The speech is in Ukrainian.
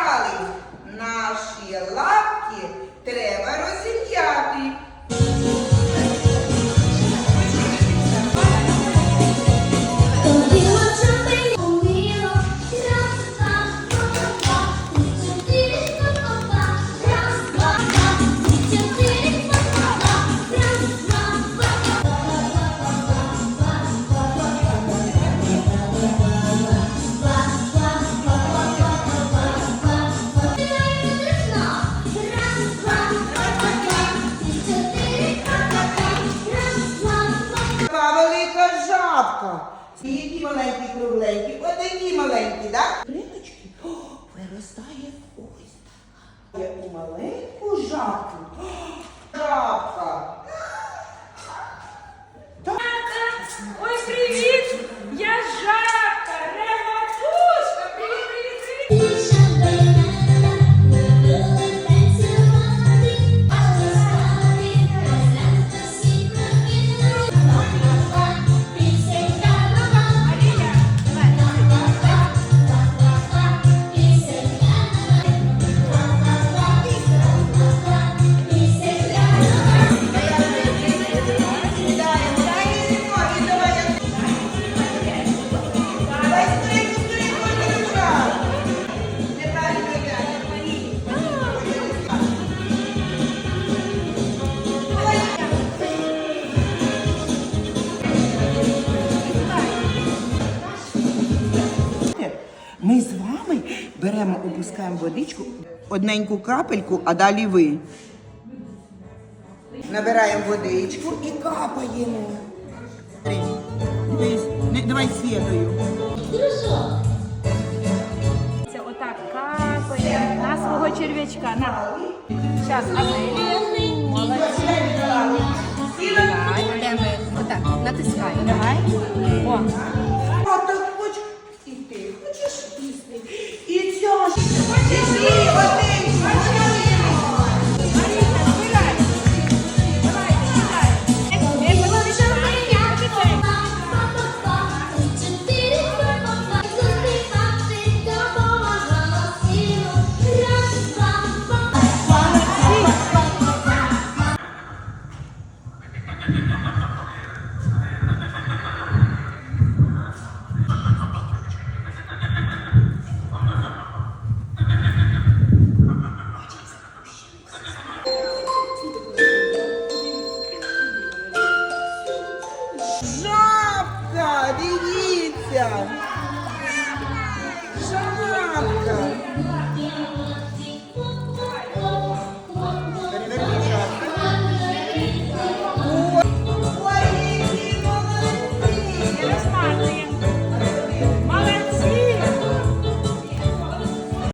Старались наші лапи. І які маленькі кругленькі, отакі маленькі, так? Криночки О, виростає ось така. Яку маленьку жабку. Жабка. Беремо, опускаємо водичку, одненьку капельку, а далі ви. Набираємо водичку і капаємо. Давай світою. Це отак капає на свого черв'ячка. На. Зараз, Амелія. Молодці. Давай. Отак, натискай. Давай. О. дивіться.